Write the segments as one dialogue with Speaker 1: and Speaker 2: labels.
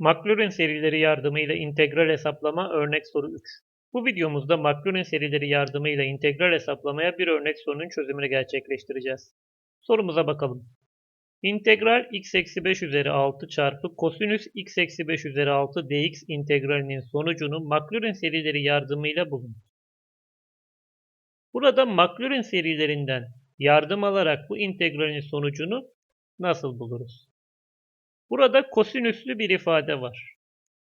Speaker 1: Maclaurin serileri yardımıyla integral hesaplama örnek soru 3. Bu videomuzda Maclaurin serileri yardımıyla integral hesaplamaya bir örnek sorunun çözümünü gerçekleştireceğiz. Sorumuza bakalım. İntegral x eksi 5 üzeri 6 çarpı kosinüs x eksi 5 üzeri 6 dx integralinin sonucunu Maclaurin serileri yardımıyla bulun. Burada Maclaurin serilerinden yardım alarak bu integralin sonucunu nasıl buluruz? Burada kosinüslü bir ifade var.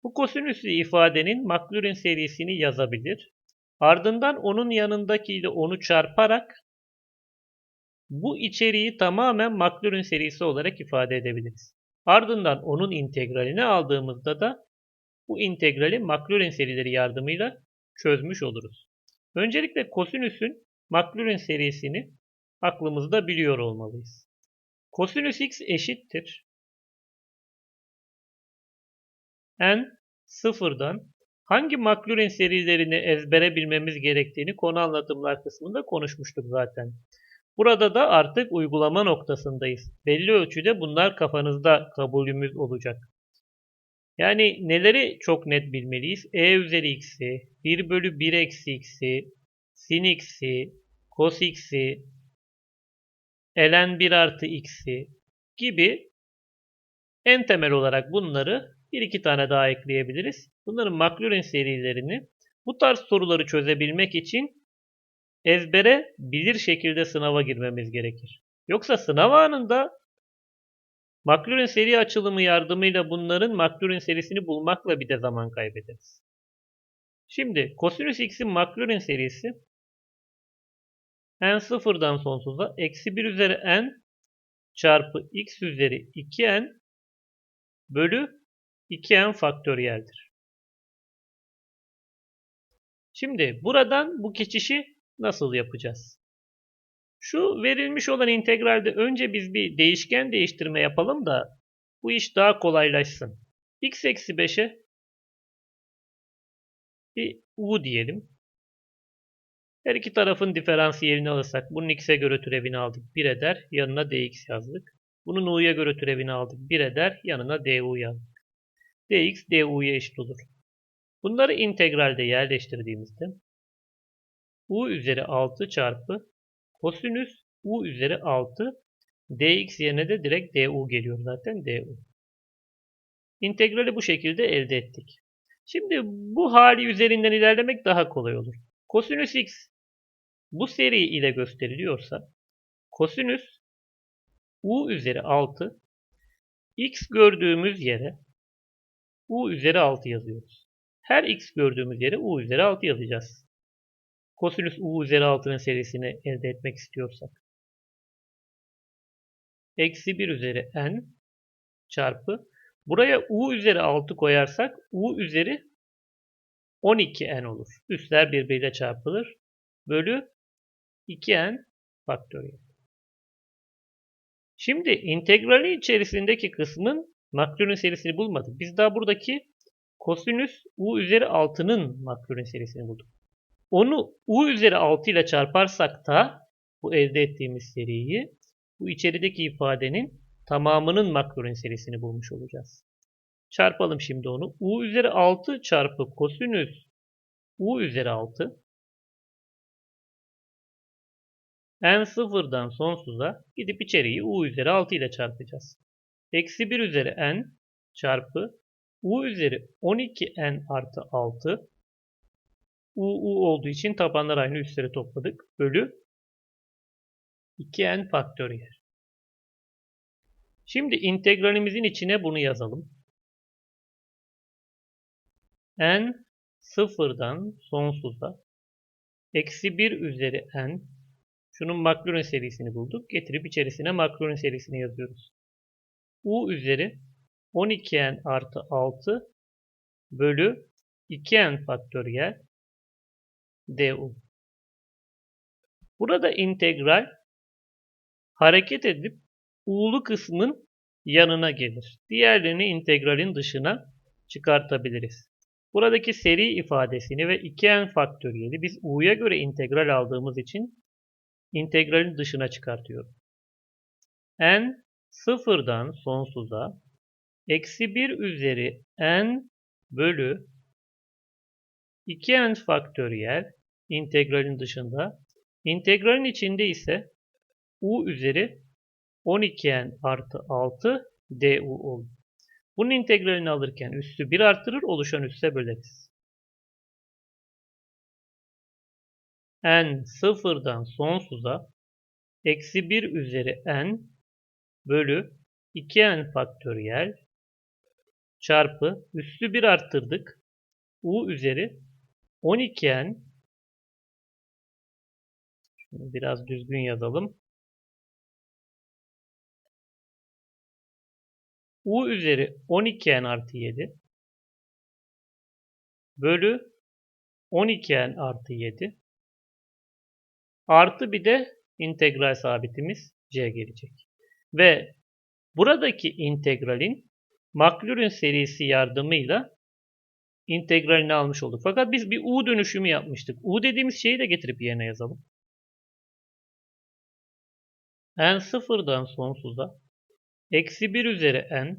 Speaker 1: Bu kosinüslü ifadenin Maclaurin serisini yazabilir. Ardından onun yanındakiyle onu çarparak bu içeriği tamamen Maclaurin serisi olarak ifade edebiliriz. Ardından onun integralini aldığımızda da bu integrali Maclaurin serileri yardımıyla çözmüş oluruz. Öncelikle kosinüsün Maclaurin serisini aklımızda biliyor olmalıyız. Kosinüs x eşittir n sıfırdan hangi Maclaurin serilerini ezbere bilmemiz gerektiğini konu anlatımlar kısmında konuşmuştuk zaten. Burada da artık uygulama noktasındayız. Belli ölçüde bunlar kafanızda kabulümüz olacak. Yani neleri çok net bilmeliyiz? e üzeri x'i, 1 bölü 1 eksi x'i, sin x'i, cos x'i, ln 1 artı x'i gibi en temel olarak bunları bir iki tane daha ekleyebiliriz. Bunların Maclaurin serilerini bu tarz soruları çözebilmek için ezbere bilir şekilde sınava girmemiz gerekir. Yoksa sınav anında Maclaurin seri açılımı yardımıyla bunların Maclaurin serisini bulmakla bir de zaman kaybederiz. Şimdi kosinüs x'in Maclaurin serisi n sıfırdan sonsuza eksi 1 üzeri n çarpı x üzeri 2n bölü 2n faktöriyeldir. Şimdi buradan bu geçişi nasıl yapacağız? Şu verilmiş olan integralde önce biz bir değişken değiştirme yapalım da bu iş daha kolaylaşsın. x eksi 5'e bir u diyelim. Her iki tarafın diferansiyelini alırsak bunun x'e göre türevini aldık 1 eder yanına dx yazdık. Bunun u'ya göre türevini aldık 1 eder yanına du yazdık dx du'ya eşit olur. Bunları integralde yerleştirdiğimizde u üzeri 6 çarpı kosinüs u üzeri 6 dx yerine de direkt du geliyor zaten du. İntegrali bu şekilde elde ettik. Şimdi bu hali üzerinden ilerlemek daha kolay olur. Kosinüs x bu seri ile gösteriliyorsa kosinüs u üzeri 6 x gördüğümüz yere u üzeri 6 yazıyoruz. Her x gördüğümüz yere u üzeri 6 yazacağız. Kosinüs u üzeri 6'nın serisini elde etmek istiyorsak. Eksi 1 üzeri n çarpı. Buraya u üzeri 6 koyarsak u üzeri 12n olur. Üstler birbiriyle çarpılır. Bölü 2n faktöriyel. Şimdi integrali içerisindeki kısmın Maclaurin serisini bulmadık. Biz daha buradaki kosinüs u üzeri 6'nın Maclaurin serisini bulduk. Onu u üzeri 6 ile çarparsak da bu elde ettiğimiz seriyi bu içerideki ifadenin tamamının Maclaurin serisini bulmuş olacağız. Çarpalım şimdi onu. u üzeri 6 çarpı kosinüs u üzeri 6 n sıfırdan sonsuza gidip içeriği u üzeri 6 ile çarpacağız. Eksi 1 üzeri n çarpı u üzeri 12n artı 6 u u olduğu için tabanlar aynı üstleri topladık. Bölü 2n faktöriyel. Şimdi integralimizin içine bunu yazalım. n sıfırdan sonsuza eksi 1 üzeri n şunun Maclaurin serisini bulduk. Getirip içerisine Maclaurin serisini yazıyoruz u üzeri 12n artı 6 bölü 2n faktöriyel du. Burada integral hareket edip u'lu kısmın yanına gelir. Diğerlerini integralin dışına çıkartabiliriz. Buradaki seri ifadesini ve 2n faktöriyeli biz u'ya göre integral aldığımız için integralin dışına çıkartıyorum. n sıfırdan sonsuza eksi 1 üzeri n bölü 2n faktöriyel integralin dışında. integralin içinde ise u üzeri 12n artı 6 du olur. Bunun integralini alırken üssü 1 artırır, oluşan üsse böleriz. n sıfırdan sonsuza eksi 1 üzeri n bölü 2n faktöriyel çarpı üssü 1 arttırdık. u üzeri 12n Şunu biraz düzgün yazalım. u üzeri 12n artı 7 bölü 12n artı 7 artı bir de integral sabitimiz c gelecek. Ve buradaki integralin Maclaurin serisi yardımıyla integralini almış olduk. Fakat biz bir u dönüşümü yapmıştık. u dediğimiz şeyi de getirip yerine yazalım. n sıfırdan sonsuza eksi 1 üzeri n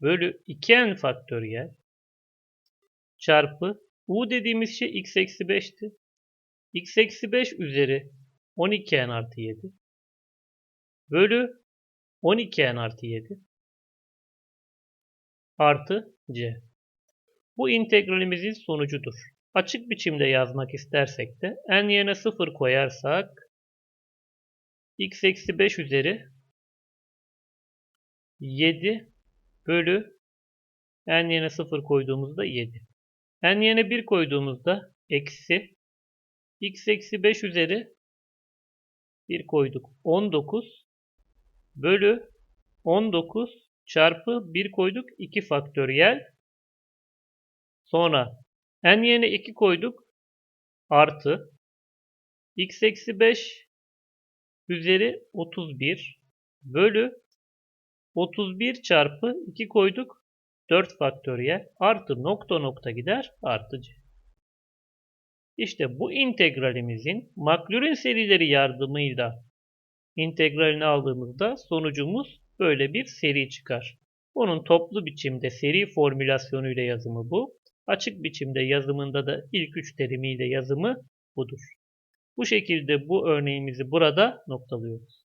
Speaker 1: bölü 2n faktöriyel çarpı u dediğimiz şey x eksi 5'ti. x eksi 5 üzeri 12n artı 7 bölü 12n artı 7 artı c. Bu integralimizin sonucudur. Açık biçimde yazmak istersek de n yerine 0 koyarsak x eksi 5 üzeri 7 bölü n yerine 0 koyduğumuzda 7. n yerine 1 koyduğumuzda eksi x eksi 5 üzeri 1 koyduk 19 bölü 19 çarpı 1 koyduk 2 faktöriyel sonra n yerine 2 koyduk artı x eksi 5 üzeri 31 bölü 31 çarpı 2 koyduk 4 faktöriyel artı nokta nokta gider artı c. İşte bu integralimizin Maclaurin serileri yardımıyla integralini aldığımızda sonucumuz böyle bir seri çıkar. Bunun toplu biçimde seri formülasyonu ile yazımı bu. Açık biçimde yazımında da ilk üç terimiyle yazımı budur. Bu şekilde bu örneğimizi burada noktalıyoruz.